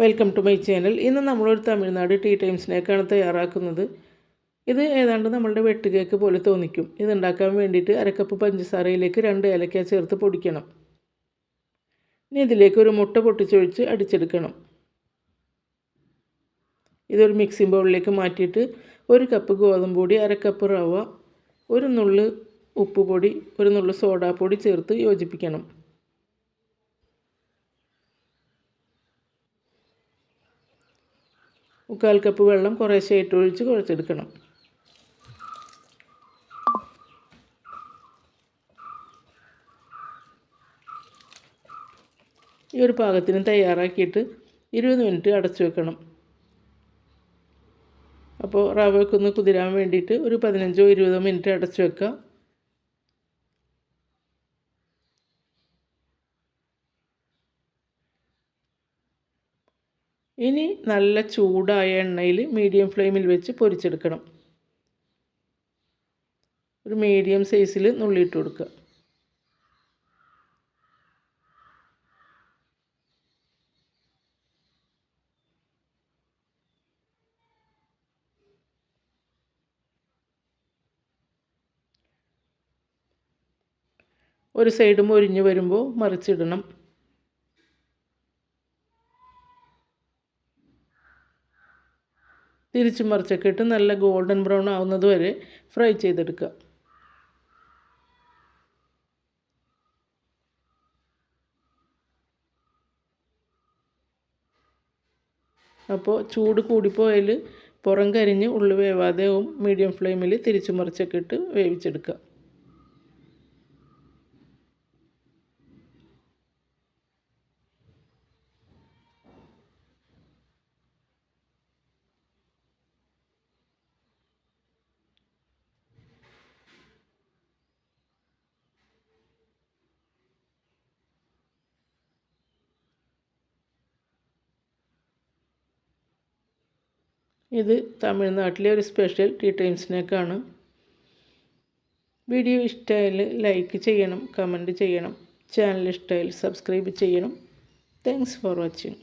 Welcome to my channel ഇന്ന് നമ്മളൊരു Tamil Nadu tea time സ്നാക്കാണ് തയ്യാറാക്കുന്നത്. ഇത് ഏതാണ്ട് നമ്മളുടെ വെട്ട് കേക്ക് പോലെ തോന്നിക്കും. ഇതുണ്ടാക്കാൻ വേണ്ടിയിട്ട് അരക്കപ്പ് പഞ്ചസാരയിലേക്ക് രണ്ട് ഏലക്ക ചേർത്ത് പൊടിക്കണം. ഇനി ഇതിലേക്ക് ഒരു മുട്ട പൊട്ടിച്ചൊഴിച്ച് അടിച്ചെടുക്കണം. ഇതൊരു മിക്സിംഗ് ബൗളിലേക്ക് മാറ്റിയിട്ട് ഒരു കപ്പ് ഗോതമ്പ് പൊടി അരക്കപ്പ് റവ ഒരു നുള്ള് ഉപ്പ് പൊടി ഒരു നുള്ള് സോഡാപ്പൊടി ചേർത്ത് യോജിപ്പിക്കണം. മുക്കാൽ കപ്പ് വെള്ളം കുറേശ്ശെ ഇട്ടൊഴിച്ച് കുഴച്ചെടുക്കണം. ഈ ഒരു പാകത്തിന് തയ്യാറാക്കിയിട്ട് ഇരുപത് മിനിറ്റ് അടച്ചു വെക്കണം. അപ്പോൾ റവയൊക്കെ ഒന്ന് കുതിരാൻ വേണ്ടിയിട്ട് ഒരു പതിനഞ്ചോ ഇരുപതോ മിനിറ്റ് അടച്ചു വെക്കുക ഇനി നല്ല ചൂടായ എണ്ണയിൽ മീഡിയം ഫ്ലെയിമിൽ വെച്ച് പൊരിച്ചെടുക്കണം. ഒരു മീഡിയം സൈസിൽ നുള്ളിയിട്ട് കൊടുക്കുക. ഒരു സൈഡ് മൊരിഞ്ഞ് വരുമ്പോൾ മറിച്ചിടണം. തിരിച്ചും മറിച്ചൊക്കെ ഇട്ട് നല്ല ഗോൾഡൻ ബ്രൗൺ ആവുന്നത് വരെ ഫ്രൈ ചെയ്തെടുക്കുക. അപ്പോൾ ചൂട് കൂടിപ്പോയാൽ പുറം കരിഞ്ഞ് ഉള്ളു വേവാതെയും മീഡിയം ഫ്ലെയിമിൽ തിരിച്ചു മറിച്ചൊക്കെ ഇട്ട് വേവിച്ചെടുക്കുക. ഇത് തമിഴ്നാട്ടിലെ ഒരു സ്പെഷ്യൽ ടീ ടൈം സ്നാക്കാണ് വീഡിയോ ഇഷ്ടമായാൽ ലൈക്ക് ചെയ്യണം കമന്റ് ചെയ്യണം ചാനൽ ഇഷ്ടമായാൽ സബ്സ്ക്രൈബ് ചെയ്യണം. Thanks for watching